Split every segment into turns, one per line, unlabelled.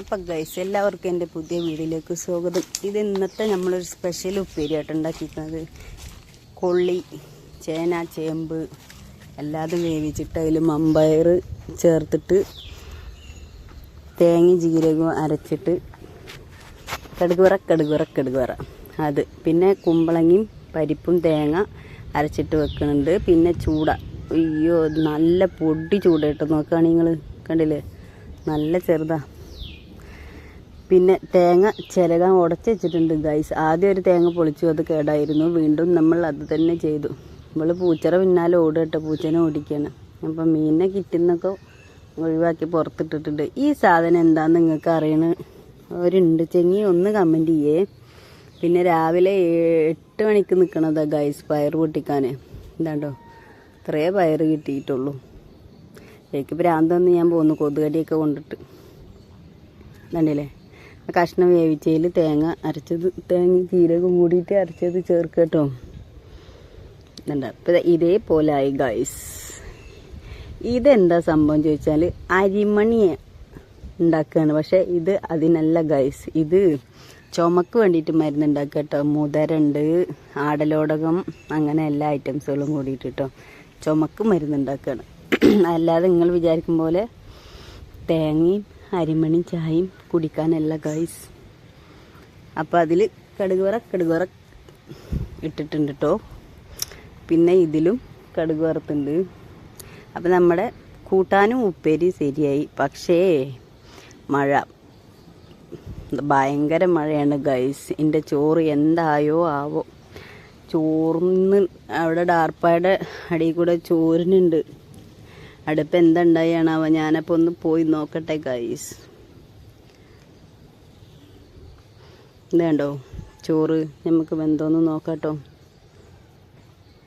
അപ്പം ഗൈസ് എല്ലാവർക്കും എന്റെ പുതിയ വീടിലേക്ക് സ്വാഗതം. ഇത് ഇന്നത്തെ നമ്മളൊരു സ്പെഷ്യൽ ഉപ്പേരിയായിട്ട് ഉണ്ടാക്കിയിരിക്കുന്നത്. കൊള്ളി ചേന ചേമ്പ് എല്ലാതും വേവിച്ചിട്ട് അതിൽ മമ്പയർ ചേർത്തിട്ട് തേങ്ങ ജീരകവും അരച്ചിട്ട് കടുക് വറ കടുക് കടുക് അത് പിന്നെ കുമ്പളങ്ങയും പരിപ്പും തേങ്ങ അരച്ചിട്ട് വെക്കുന്നുണ്ട്. പിന്നെ ചൂട. അയ്യോ നല്ല പൊടി ചൂടായിട്ട് നോക്കുകയാണെങ്കിൽ നിങ്ങൾ കണ്ടില്ലേ? നല്ല ചെറുതാ. പിന്നെ തേങ്ങ ചിരകാൻ ഉടച്ച് വെച്ചിട്ടുണ്ട് ഗൈസ് ആദ്യം ഒരു തേങ്ങ പൊളിച്ചു അത് കേടായിരുന്നു. വീണ്ടും നമ്മൾ അത് തന്നെ ചെയ്തു. നമ്മൾ പൂച്ചറ പിന്നാലെ ഓടുകട്ടെ പൂച്ചനെ ഓടിക്കുകയാണ് അപ്പം മീനിനെ കിറ്റുന്നൊക്കെ ഒഴിവാക്കി പുറത്തിട്ടിട്ടുണ്ട്. ഈ സാധനം എന്താണെന്ന് നിങ്ങൾക്ക് അറിയണ? അവരുണ്ട്. ചെങ്ങി ഒന്ന് കമന്റ് ചെയ്യേ. പിന്നെ രാവിലെ എട്ട് മണിക്ക് നിൽക്കണതാ ഗൈസ് പയർ പൊട്ടിക്കാൻ എന്താണ്ടോ ഇത്രയേ പയർ കിട്ടിയിട്ടുള്ളൂ. എനിക്ക് ഭ്രാന്തൊന്ന് ഞാൻ പോകുന്നു കൊതുകടിയൊക്കെ കൊണ്ടിട്ട്. കണ്ടില്ലേ? കഷ്ണം വേവിച്ചതിൽ തേങ്ങ അരച്ചത് തേങ്ങ ജീരകം കൂടിയിട്ട് അരച്ചത് ചേർക്കുക കേട്ടോ എന്താ അപ്പം ഇതേപോലെ ആയി ഗൈസ് ഇതെന്താ സംഭവം ചോദിച്ചാൽ അരിമണി ഉണ്ടാക്കുകയാണ്. പക്ഷേ ഇത് അതിനല്ല ഗൈസ് ഇത് ചുമക്ക് വേണ്ടിയിട്ട് മരുന്ന് ഉണ്ടാക്കുക കേട്ടോ. മുതരുണ്ട് ആടലോടകം അങ്ങനെ എല്ലാ ഐറ്റംസുകളും കൂടിയിട്ട് കേട്ടോ. ചുമക്ക് മരുന്ന് ഉണ്ടാക്കുകയാണ്. അല്ലാതെ നിങ്ങൾ വിചാരിക്കും പോലെ തേങ്ങയും അരിമണി ചായയും കുടിക്കാനല്ല ഗൈസ് അപ്പോൾ അതിൽ കടുക് വറ കടുക് വറ ഇട്ടിട്ടുണ്ട് കേട്ടോ പിന്നെ ഇതിലും കടുക് വറുത്തുണ്ട് അപ്പം നമ്മുടെ കൂട്ടാനും ഉപ്പേരി ശരിയായി. പക്ഷേ മഴ. ഭയങ്കര മഴയാണ് ഗൈസ് എന്റെ ചോറ് എന്തായോ ആവോ. ചോറിന്ന് അവിടെ ഡാർപ്പായുടെ അടിയിൽ കൂടെ ചോറിനുണ്ട് അടുപ്പ് എന്തുണ്ടായാണാവോ ഞാനപ്പോൾ ഒന്ന് പോയി നോക്കട്ടെ ഗൈസ് ഇത് കണ്ടോ? ചോറ് നമുക്ക് വെന്തോന്ന് നോക്കാട്ടോ.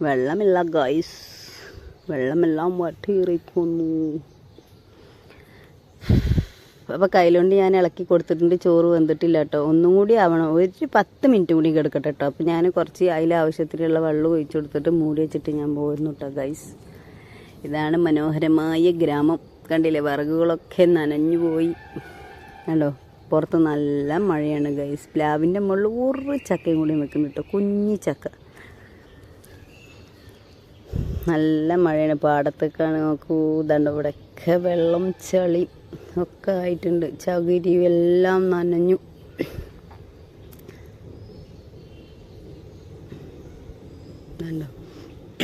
വെള്ളമില്ല ഗൈസ് വെള്ളമെല്ലാം വട്ടിയിറിക്കുന്നു അപ്പോൾ കയ്യിലുകൊണ്ട് ഞാൻ ഇളക്കി കൊടുത്തിട്ടുണ്ട് ചോറ് വെന്തിട്ടില്ല കേട്ടോ ഒന്നും കൂടി ആവണം. ഒരു പത്ത് മിനിറ്റ് കൂടി കിടക്കട്ടെ കേട്ടോ അപ്പോൾ ഞാൻ കുറച്ച് അതിലാവശ്യത്തിലുള്ള വെള്ളം ഒഴിച്ചു കൊടുത്തിട്ട് മൂടി വെച്ചിട്ട് ഞാൻ പോയിരുന്നു കേട്ടോ ഗൈസ് ഇതാണ് മനോഹരമായ ഗ്രാമം. കണ്ടില്ലേ വിറകുകളൊക്കെ നനഞ്ഞു പോയി. കണ്ടോ പുറത്ത് നല്ല മഴയാണ് ഗൈസ് പ്ലാവിന്റെ മുകളിൽ ഒരു ചക്കയും കൂടി വെക്കുന്നു കേട്ടോ കുഞ്ഞു ചക്ക. നല്ല മഴയാണ് പാടത്തൊക്കെയാണ് നോക്കൂ. ഇതാണ്ട് ഇവിടെയൊക്കെ വെള്ളം ചളി ഒക്കെ ആയിട്ടുണ്ട്. ചകിരി എല്ലാം നനഞ്ഞു. കണ്ടോ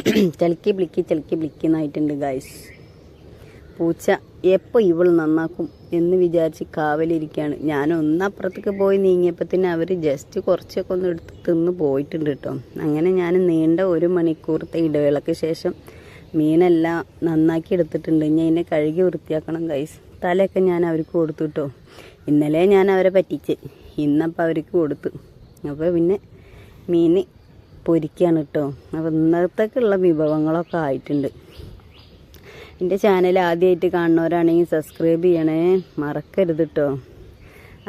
ചലിക്കി ബ്ലിക്കി ചലിക്കി ബ്ലിക്കുന്നായിട്ടുണ്ട് ഗായ്സ് പൂച്ച എപ്പോൾ ഇവൾ നന്നാക്കും എന്ന് വിചാരിച്ച് കാവലിരിക്കുകയാണ് ഞാൻ ഒന്നപ്പുറത്തേക്ക് പോയി നീങ്ങിയപ്പോൾ അവർ ജസ്റ്റ് കുറച്ചൊക്കെ ഒന്ന് എടുത്ത് തിന്ന് പോയിട്ടുണ്ട് കേട്ടോ അങ്ങനെ ഞാൻ നീണ്ട ഒരു മണിക്കൂറത്തെ ഇടവേളയ്ക്ക് ശേഷം മീനെല്ലാം നന്നാക്കി എടുത്തിട്ടുണ്ട്. ഇനി അതിനെ കഴുകി വൃത്തിയാക്കണം ഗൈസ് തലയൊക്കെ ഞാൻ അവർക്ക് കൊടുത്തു കേട്ടോ ഇന്നലെ ഞാൻ അവരെ പറ്റിച്ച്. ഇന്നപ്പോൾ അവർക്ക് കൊടുത്തു. അപ്പോൾ പിന്നെ മീൻ പൊരിക്കുകയാണ് കേട്ടോ അപ്പോൾ ഇന്നത്തേക്കുള്ള വിഭവങ്ങളൊക്കെ ആയിട്ടുണ്ട്. എന്റെ ചാനൽ ആദ്യമായിട്ട് കാണുന്നവരാണെങ്കിൽ സബ്സ്ക്രൈബ് ചെയ്യണേ. മറക്കരുത് കേട്ടോ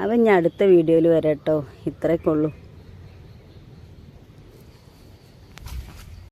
അപ്പം ഞാൻ അടുത്ത വീഡിയോയിൽ വരാം കേട്ടോ ഇത്രയൊക്കെ ഉള്ളൂ.